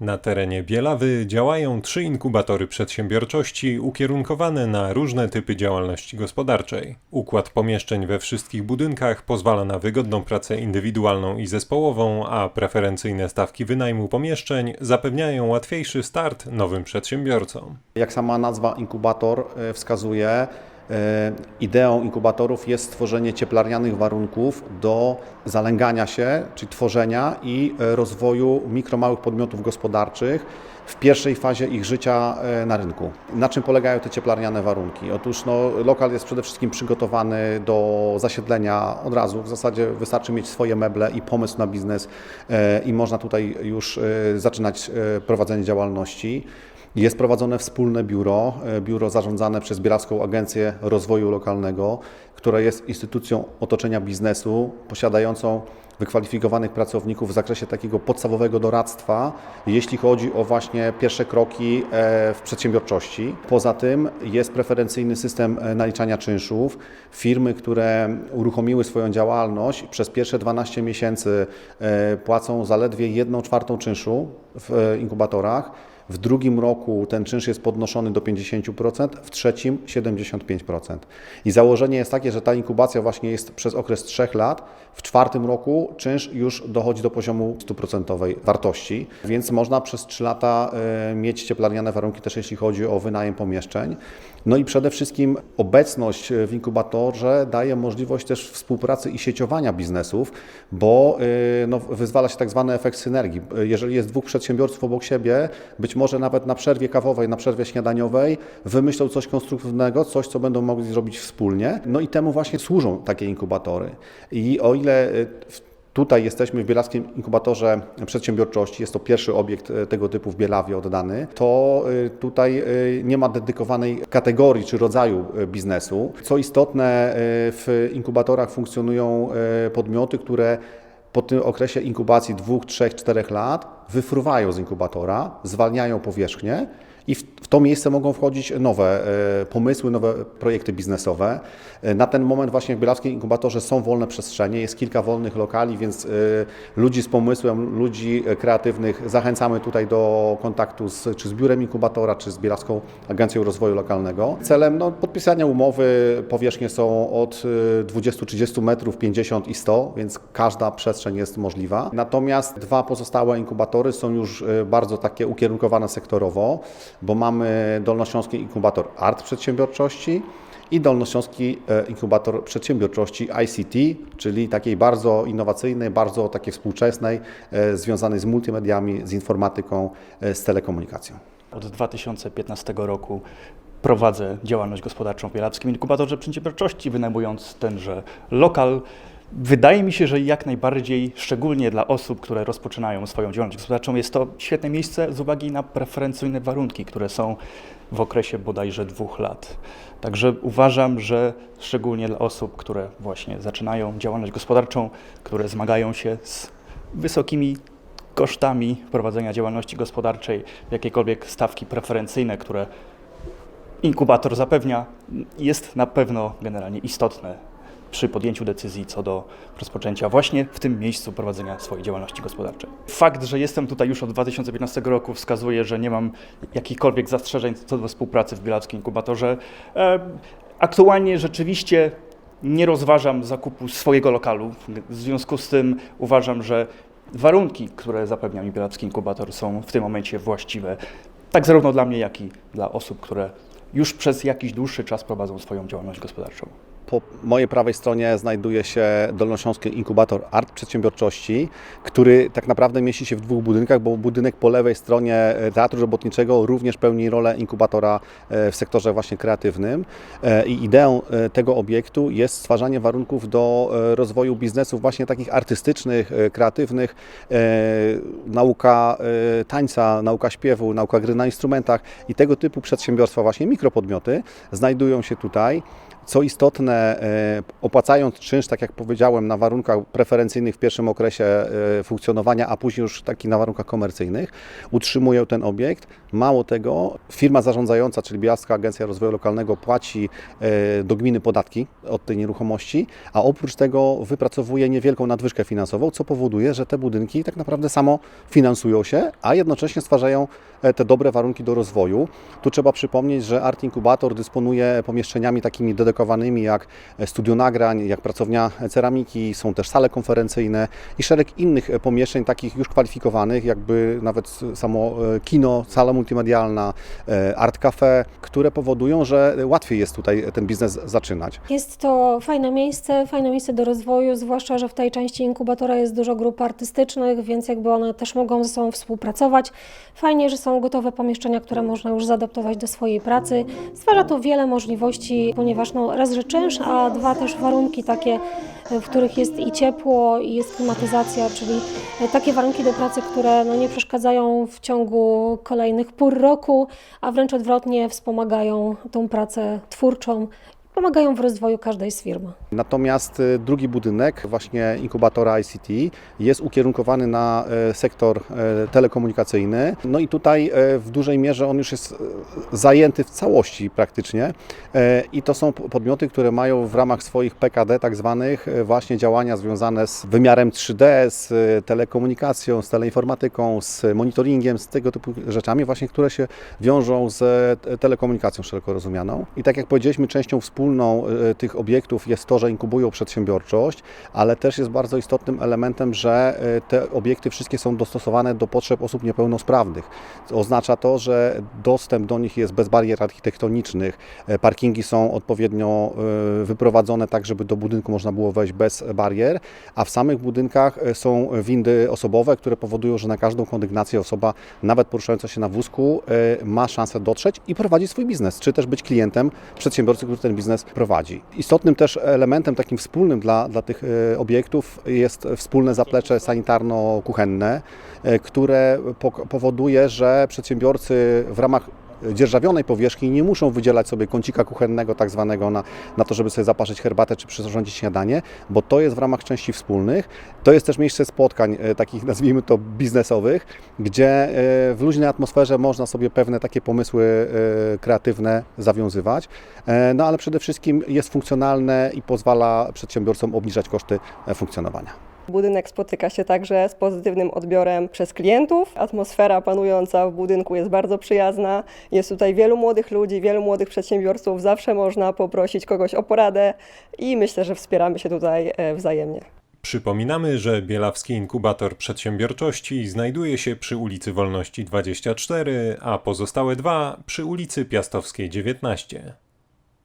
Na terenie Bielawy działają trzy inkubatory przedsiębiorczości ukierunkowane na różne typy działalności gospodarczej. Układ pomieszczeń we wszystkich budynkach pozwala na wygodną pracę indywidualną i zespołową, a preferencyjne stawki wynajmu pomieszczeń zapewniają łatwiejszy start nowym przedsiębiorcom. Jak sama nazwa inkubator e, wskazuje, ideą inkubatorów jest stworzenie cieplarnianych warunków do zalęgania się, czyli tworzenia i e, rozwoju mikro małych podmiotów gospodarczych w pierwszej fazie ich życia e, na rynku. Na czym polegają te cieplarniane warunki? Otóż no, lokal jest przede wszystkim przygotowany do zasiedlenia od razu. W zasadzie wystarczy mieć swoje meble i pomysł na biznes e, i można tutaj już e, zaczynać e, prowadzenie działalności. Jest prowadzone wspólne biuro, e, biuro zarządzane przez Bierawską Agencję Rozwoju Lokalnego, która jest instytucją otoczenia biznesu, posiadającą wykwalifikowanych pracowników w zakresie takiego podstawowego doradztwa, jeśli chodzi o właśnie pierwsze kroki e, w przedsiębiorczości. Poza tym jest preferencyjny system e, naliczania czynszów. Firmy, które uruchomiły swoją działalność przez pierwsze 12 miesięcy płacą zaledwie 1 czwartą czynszu w inkubatorach. W drugim roku ten czynsz jest podnoszony do 50%, w trzecim 75%. I założenie jest takie, że ta inkubacja właśnie jest przez okres 3 lat. W czwartym roku czynsz już dochodzi do poziomu 100% wartości, więc można przez 3 lata e, mieć cieplarniane warunki też jeśli chodzi o wynajem pomieszczeń. No i przede wszystkim obecność w inkubatorze daje możliwość też współpracy i sieciowania biznesów, bo y, no, wyzwala się tak zwany efekt synergii. Jeżeli jest dwóch przedsiębiorców obok siebie, być może nawet na przerwie kawowej, na przerwie śniadaniowej wymyślą coś konstruktywnego, coś, co będą mogli zrobić wspólnie. No i temu właśnie służą takie inkubatory. I o ile y, w Tutaj jesteśmy w Bielaskim Inkubatorze Przedsiębiorczości. Jest to pierwszy obiekt e, tego typu w Bielawie oddany. To e, tutaj e, nie ma dedykowanej kategorii czy rodzaju biznesu. Co istotne, w inkubatorach funkcjonują podmioty, które po tym okresie inkubacji dwóch, trzech, czterech lat wyfruwają z inkubatora, zwalniają powierzchnię i w, w to miejsce mogą wchodzić nowe e, pomysły, nowe projekty biznesowe. E, Na ten moment właśnie w Bielawskim Inkubatorze są wolne przestrzenie, jest kilka wolnych lokali, więc e, ludzi z pomysłem, ludzi kreatywnych zachęcamy tutaj do kontaktu z, czy z biurem inkubatora, czy z Bielawską Agencją Rozwoju Lokalnego. Celem no, podpisania umowy powierzchnie są od e, 20-30 metrów, 50 i 100, więc każda przestrzeń jest możliwa. Natomiast dwa pozostałe inkubatory są już bardzo takie ukierunkowane sektorowo, bo mamy Dolnośląski Inkubator Art Przedsiębiorczości i Dolnośląski e, Inkubator Przedsiębiorczości ICT, czyli takiej bardzo innowacyjnej, bardzo takiej współczesnej, e, związanej z multimediami, z informatyką, e, z telekomunikacją. Od 2015 roku prowadzę działalność gospodarczą w Bielawskim Inkubatorze Przedsiębiorczości, wynajmując tenże lokal. Wydaje mi się, że jak najbardziej, szczególnie dla osób, które rozpoczynają swoją działalność gospodarczą, jest to świetne miejsce z uwagi na preferencyjne warunki, które są w okresie bodajże dwóch lat. Także uważam, że szczególnie dla osób, które właśnie zaczynają działalność gospodarczą, które zmagają się z wysokimi kosztami prowadzenia działalności gospodarczej, jakiekolwiek stawki preferencyjne, które inkubator zapewnia, jest na pewno generalnie istotne przy podjęciu decyzji co do rozpoczęcia właśnie w tym miejscu prowadzenia swojej działalności gospodarczej. Fakt, że jestem tutaj już od 2015 roku wskazuje, że nie mam jakichkolwiek zastrzeżeń co do współpracy w Bielawskim Inkubatorze. E, Aktualnie rzeczywiście nie rozważam zakupu swojego lokalu. W związku z tym uważam, że warunki, które zapewnia mi Bielawski Inkubator są w tym momencie właściwe, tak zarówno dla mnie, jak i dla osób, które już przez jakiś dłuższy czas prowadzą swoją działalność gospodarczą. Po mojej prawej stronie znajduje się Dolnośląski Inkubator Art Przedsiębiorczości, który tak naprawdę mieści się w dwóch budynkach, bo budynek po lewej stronie e, Teatru Robotniczego również pełni rolę inkubatora e, w sektorze właśnie kreatywnym. E, I ideą tego obiektu jest stwarzanie warunków do rozwoju biznesów właśnie takich artystycznych, kreatywnych, nauka tańca, nauka śpiewu, nauka gry na instrumentach i tego typu przedsiębiorstwa, właśnie mikropodmioty, znajdują się tutaj. Co istotne, e, opłacając czynsz, tak jak powiedziałem, na warunkach preferencyjnych w pierwszym okresie e, funkcjonowania, a później już taki na warunkach komercyjnych, utrzymują ten obiekt, Mało tego, firma zarządzająca, czyli Białawska Agencja Rozwoju Lokalnego płaci e, do gminy podatki od tej nieruchomości, a oprócz tego wypracowuje niewielką nadwyżkę finansową, co powoduje, że te budynki tak naprawdę samo finansują się, a jednocześnie stwarzają te dobre warunki do rozwoju. Tu trzeba przypomnieć, że Art Incubator dysponuje pomieszczeniami takimi jak studio nagrań, jak pracownia ceramiki, są też sale konferencyjne i szereg innych pomieszczeń takich już kwalifikowanych, jakby nawet samo e, kino, sala multimedialna, e, art cafe, które powodują, że łatwiej jest tutaj ten biznes zaczynać. Jest to fajne miejsce, fajne miejsce do rozwoju, zwłaszcza, że w tej części inkubatora jest dużo grup artystycznych, więc jakby one też mogą ze sobą współpracować. Fajnie, że są gotowe pomieszczenia, które można już zaadaptować do swojej pracy. Stwarza to wiele możliwości, ponieważ no, raz, że czynsz, a dwa też warunki takie, w których jest i ciepło, i jest klimatyzacja, czyli takie warunki do pracy, które no, nie przeszkadzają w ciągu kolejnych pór roku, a wręcz odwrotnie wspomagają tą pracę twórczą, pomagają w rozwoju każdej z firm. Natomiast y, drugi budynek, właśnie inkubatora ICT, jest ukierunkowany na e, sektor e, telekomunikacyjny. No i tutaj w dużej mierze on już jest zajęty w całości praktycznie. I to są podmioty, które mają w ramach swoich PKD tak zwanych właśnie działania związane z wymiarem 3D, z telekomunikacją, z teleinformatyką, z monitoringiem, z tego typu rzeczami właśnie, które się wiążą z telekomunikacją szeroko rozumianą. I tak jak powiedzieliśmy, częścią wspólną e, tych obiektów jest to, że inkubują przedsiębiorczość, ale też jest bardzo istotnym elementem, że e, te obiekty wszystkie są dostosowane do potrzeb osób niepełnosprawnych. Oznacza to, że dostęp do nich jest bez barier architektonicznych, e, parkingi są odpowiednio e, wyprowadzone tak, żeby do budynku można było wejść bez barier, a w samych budynkach e, są windy osobowe, które powodują, że na każdą kondygnację osoba, nawet poruszająca się na wózku, e, ma szansę dotrzeć i prowadzić swój biznes, czy też być klientem przedsiębiorcy, który ten biznes prowadzi. Istotnym też elementem takim wspólnym dla, dla tych e, obiektów jest wspólne zaplecze sanitarno-kuchenne, e, które po- powoduje, że przedsiębiorcy w ramach dzierżawionej powierzchni nie muszą wydzielać sobie kącika kuchennego tak zwanego na, na to, żeby sobie zaparzyć herbatę czy przyrządzić śniadanie, bo to jest w ramach części wspólnych. To jest też miejsce spotkań e, takich nazwijmy to biznesowych, gdzie e, w luźnej atmosferze można sobie pewne takie pomysły e, kreatywne zawiązywać. No ale przede wszystkim jest funkcjonalne i pozwala przedsiębiorcom obniżać koszty funkcjonowania. Budynek spotyka się także z pozytywnym odbiorem przez klientów. Atmosfera panująca w budynku jest bardzo przyjazna. Jest tutaj wielu młodych ludzi, wielu młodych przedsiębiorców. Zawsze można poprosić kogoś o poradę i myślę, że wspieramy się tutaj e, wzajemnie. Przypominamy, że Bielawski Inkubator Przedsiębiorczości znajduje się przy ulicy Wolności 24, a pozostałe dwa przy ulicy Piastowskiej 19.